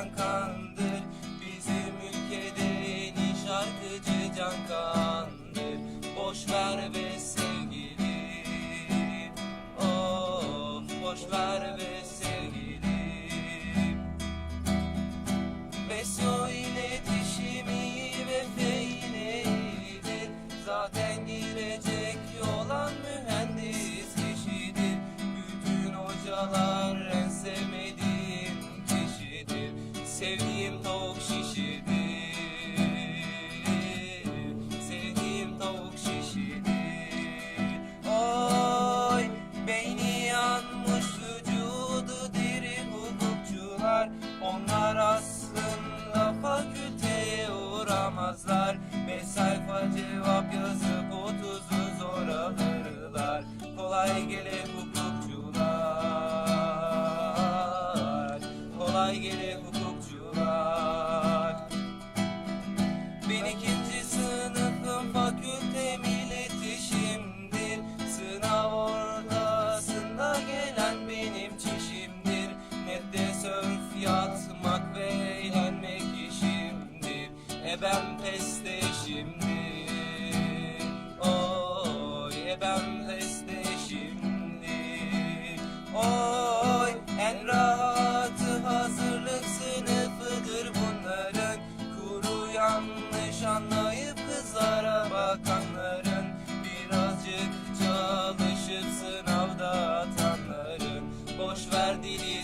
can kandır. Bizim ülkede en iyi şarkıcı can kandır. Boş ver be. Sevdiğim tavuk şişirdi. Sevdiğim tavuk şişirdi. Oy beyni yanmış vücudu diri hukukçular Onlar aslında fakülteye uğramazlar. Beş sayfa cevap yazıp otuzu zor alırlar. Kolay gelir hukukçular. Kolay gelir hukukçular. ebem peste şimdi Oy ebem peste şimdi Oy en rahatı hazırlık sınıfıdır bunların. Kuru yanlış anlayıp kızlara bakanların. Birazcık çalışıp sınavda atanların. Boş ver dili